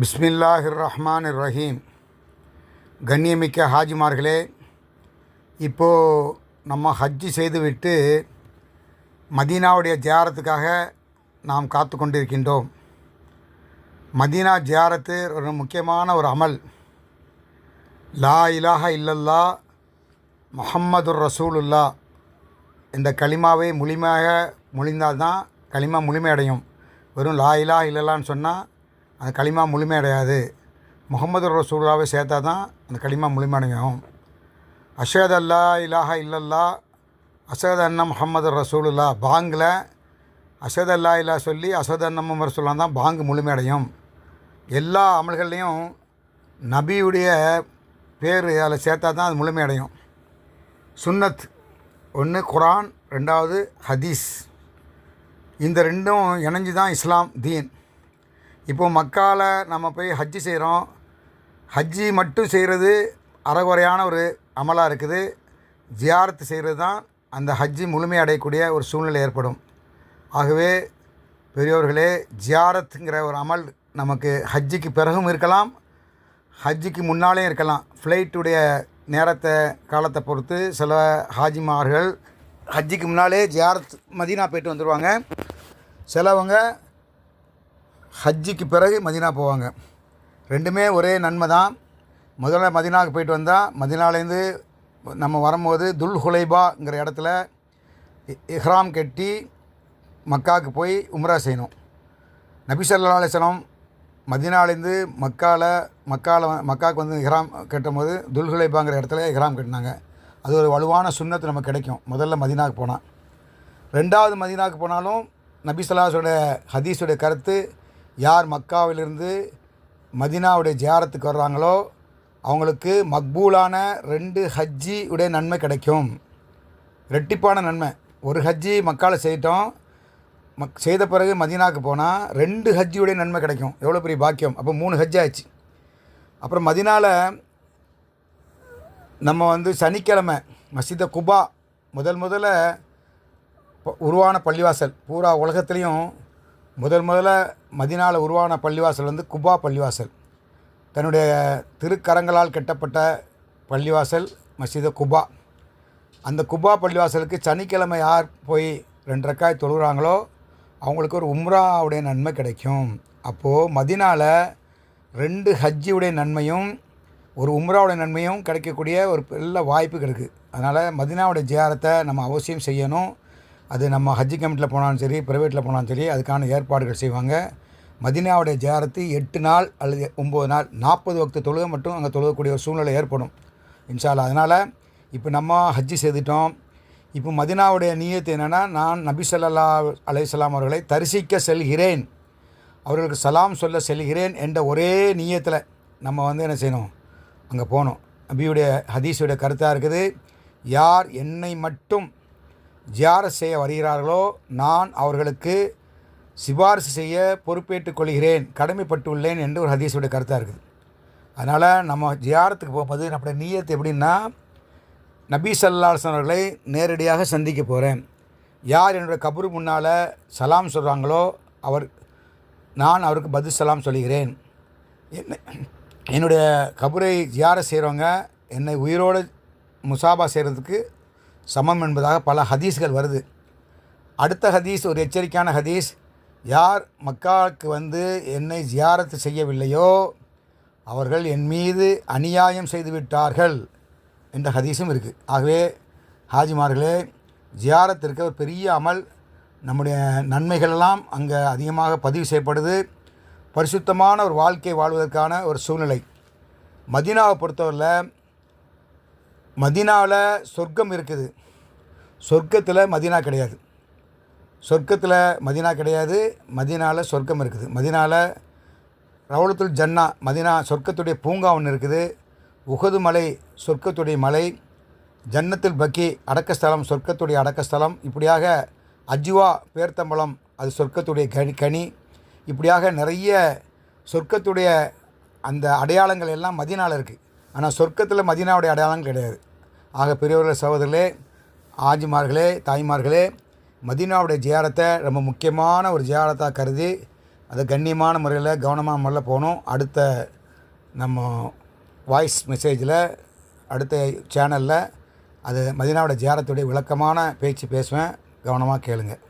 பிஸ்மில்லாஹிர் ரஹ்மான் ரஹீம் கண்ணியமிக்க ஹாஜிமார்களே இப்போது நம்ம ஹஜ்ஜி செய்துவிட்டு மதீனாவுடைய ஜியாரத்துக்காக நாம் காத்து கொண்டிருக்கின்றோம். மதீனா ஜியாரத்து ஒரு முக்கியமான ஒரு அமல். லா இலாஹ இல்லல்லா முஹம்மதுர் ரசூலுல்லா இந்த களிமாவை முழுமையாக மொழிந்தால்தான் களிமா முழுமையடையும். வெறும் லா இலா இல்லல்லான்னு சொன்னால் அந்த களிமா முழுமையடையாது. முகமது ரசூல்லாவை சேர்த்தா தான் அந்த களிமா முழுமையடையும். அஷத் அல்லா இலாஹா இல்லல்லா அசத் அண்ணம் முகமது ரசூலுல்லா பாங்கில் அசத் அல்லா இல்லா சொல்லி அசத் அண்ணம் ரசூல்லா தான் பாங்கு முழுமையடையும். எல்லா அமல்கள்லேயும் நபியுடைய பேர் அதில் சேர்த்தா தான் அது முழுமையடையும். சுன்னத் ஒன்று குரான் ரெண்டாவது ஹதீஸ். இந்த ரெண்டும் இணைஞ்சு தான் இஸ்லாம் தீன். இப்போ மக்கால நம்ம போய் ஹஜ்ஜி செய்கிறோம் ஹஜ்ஜி மட்டும் செய்கிறது அறகுறையான ஒரு அமலாக இருக்குது. ஜியாரத்து செய்கிறது தான் அந்த ஹஜ்ஜி முழுமை அடையக்கூடிய ஒரு சூழ்நிலை ஏற்படும். ஆகவே பெரியோர்களே ஜியாரத்துங்கிற ஒரு அமல் நமக்கு ஹஜ்ஜிக்கு பிறகும் இருக்கலாம் ஹஜ்ஜிக்கு முன்னாலேயும் இருக்கலாம். ஃப்ளைட்டுடைய நேரத்தை காலத்தை பொறுத்து சில ஹாஜிமார்கள் ஹஜ்ஜிக்கு முன்னாலே ஜியாரத் மதீனா போயிட்டு வந்துடுவாங்க சிலவங்க ஹஜ்ஜிக்கு பிறகு மதினா போவாங்க. ரெண்டுமே ஒரே நன்மை தான். முதல்ல மதினாவுக்கு போயிட்டு வந்தால் மதினாலேருந்து நம்ம வரும்போது துல் ஹுலைபாங்கிற இடத்துல இஹ்ராம் கட்டி மக்காவுக்கு போய் உம்ரா செய்யணும். நபிசல்லா ஸல்லல்லாஹு மதினாலேருந்து மக்காவில் மக்காவில் மக்காவுக்கு வந்து இஹ்ராம் கட்டும்போது துல் ஹுலைபாங்கிற இடத்துல இஹ்ராம் கட்டினாங்க. அது ஒரு வலுவான சுண்ணத்து நமக்கு கிடைக்கும். முதல்ல மதினாவுக்கு போனால் ரெண்டாவது மதினாவுக்கு போனாலும் நபி ஸல்லல்லாஹு ஹதீஸுடைய கருத்து யார் மக்காவிலிருந்து மதினாவுடைய ஜியாரத்துக்கு வர்றாங்களோ அவங்களுக்கு மக்பூலான ரெண்டு ஹஜ்ஜி உடைய நன்மை கிடைக்கும். ரெட்டிப்பான நன்மை. ஒரு ஹஜ்ஜி மக்காவில் செய்யிட்டோம் மக் செய்த பிறகு மதினாவுக்கு போனால் ரெண்டு ஹஜ்ஜியுடைய நன்மை கிடைக்கும். எவ்வளோ பெரிய பாக்கியம். அப்போ மூணு ஹஜ் ஆச்சு அப்புறம் மதினாவில் நம்ம வந்து சனிக்கிழமை மசித குபா முதல் முதல்ல ப- உருவான பள்ளிவாசல். பூரா உலகத்துலேயும் முதல் முதல்ல மதினாவில் உருவான பள்ளிவாசல் வந்து குபா பள்ளிவாசல். தன்னுடைய திருக்கரங்களால் கட்டப்பட்ட பள்ளிவாசல் மசித குபா. அந்த குபா பள்ளிவாசலுக்கு சனிக்கிழமை யார் போய் ரெண்டு ரக்காய் தொழுகிறாங்களோ அவங்களுக்கு ஒரு உம்ராவுடைய நன்மை கிடைக்கும். அப்போது மதினாவில் ரெண்டு ஹஜ்ஜியுடைய நன்மையும் ஒரு உம்ராவுடைய நன்மையும் கிடைக்கக்கூடிய ஒரு நல்ல வாய்ப்பு கிடைக்குது அதனால் மதினாவுடைய ஜியாரத்தை நம்ம அவசியம் செய்யணும். அது நம்ம ஹஜ்ஜி கமிட்டியில் போனாலும் சரி ப்ரைவேட்டில் போனாலும் சரி அதுக்கான ஏற்பாடுகள் செய்வாங்க. மதினாவுடைய ஜாரத்து எட்டு நாள் அல்லது ஒம்பது நாள் நாற்பது வக்து தொழுக மட்டும் அங்கே தொழுகக்கூடிய ஒரு சூழ்நிலை ஏற்படும். இன்ஷால்லா அதனால் இப்போ நம்ம ஹஜ்ஜி செய்துட்டோம். இப்போ மதினாவுடைய நீயத்து என்னென்னா நான் நபி ஸல்லல்லாஹு அலைஹி அவர்களை தரிசிக்க செல்கிறேன். அவர்களுக்கு சலாம் சொல்ல செல்கிறேன் என்ற ஒரே நீயத்தில் நம்ம வந்து என்ன செய்யணும்? அங்கே போகணும். நபியுடைய ஹதீஸுடைய கருத்தாக இருக்குது யார் என்னை மட்டும் ஜியாரத் செய்ய வருகிறார்களோ நான் அவர்களுக்கு சிபாரிசு செய்ய பொறுப்பேற்றுக் கொள்கிறேன் கடமைப்பட்டுள்ளேன் என்று ஒரு ஹதீஸோட கருத்தாக இருக்குது. அதனால் நம்ம ஜியாரத்துக்கு போகும்போது நம்முடைய நீயத்து எப்படின்னா நபி சல்லாஹன் அவர்களை நேரடியாக சந்திக்க போகிறேன் யார் என்னுடைய கபரு முன்னால் சலாம் சொல்கிறாங்களோ அவர் நான் அவருக்கு பதில் சலாம் சொல்கிறேன். என்ன என்னுடைய கபரை ஜியார செய்கிறவங்க என்னை உயிரோடு முசாபா செய்கிறதுக்கு சமம் என்பதாக பல ஹதீஸ்கள் வருது. அடுத்த ஹதீஸ் ஒரு எச்சரிக்கையான ஹதீஸ். யார் மக்காவுக்கு வந்து என்னை ஜியாரத்து செய்யவில்லையோ அவர்கள் என் மீது அநியாயம் செய்து விட்டார்கள் என்ற ஹதீஸும் இருக்குது ஆகவே ஹாஜிமார்களே ஜியாரத்திற்கு ஒரு பெரிய அமல் நம்முடைய நன்மைகளெல்லாம் அங்கே அதிகமாக பதிவு செய்யப்படுது. பரிசுத்தமான ஒரு வாழ்க்கை வாழ்வதற்கான ஒரு சூழ்நிலை. மதீனாவை பொறுத்தவரையில் மதினாவில் சொர்க்கம் இருக்குது. சொர்க்கத்தில் மதினா கிடையாது. சொர்க்கத்தில் மதினா கிடையாது. மதினாவில் சொர்க்கம் இருக்குது. மதினாவில் ரவுலத்துல் ஜன்னா மதினா சொர்க்கத்துடைய பூங்கா ஒன்று இருக்குது. உகது மலை சொர்க்கத்துடைய மலை ஜன்னத்தில் பக்கி அடக்கஸ்தலம் சொர்க்கத்துடைய அடக்கஸ்தலம் இப்படியாக அஜ்வா பேர்த்தம்பலம் அது சொர்க்கத்துடைய கனி கனி இப்படியாக நிறைய சொர்க்கத்துடைய அந்த அடையாளங்கள் எல்லாம் மதினாவில் இருக்குது ஆனால் சொர்க்கத்தில் மதீனாவுடைய அடையாளம் கிடையாது. ஆக பெரியவர்களே சகோதரர்களே ஆஜிமார்களே தாய்மார்களே மதீனாவுடைய ஜியாரத்தை ரொம்ப முக்கியமான ஒரு ஜியாரத்தாக கருதி அது கண்ணியமான முறையில் கவனமாக முறையில் போகணும். அடுத்த நம்ம வாய்ஸ் மெசேஜில் அடுத்த சேனலில் அது மதினாவோட ஜியாரத்துடைய விளக்கமான பேச்சு பேசுவேன். கவனமாக கேளுங்கள்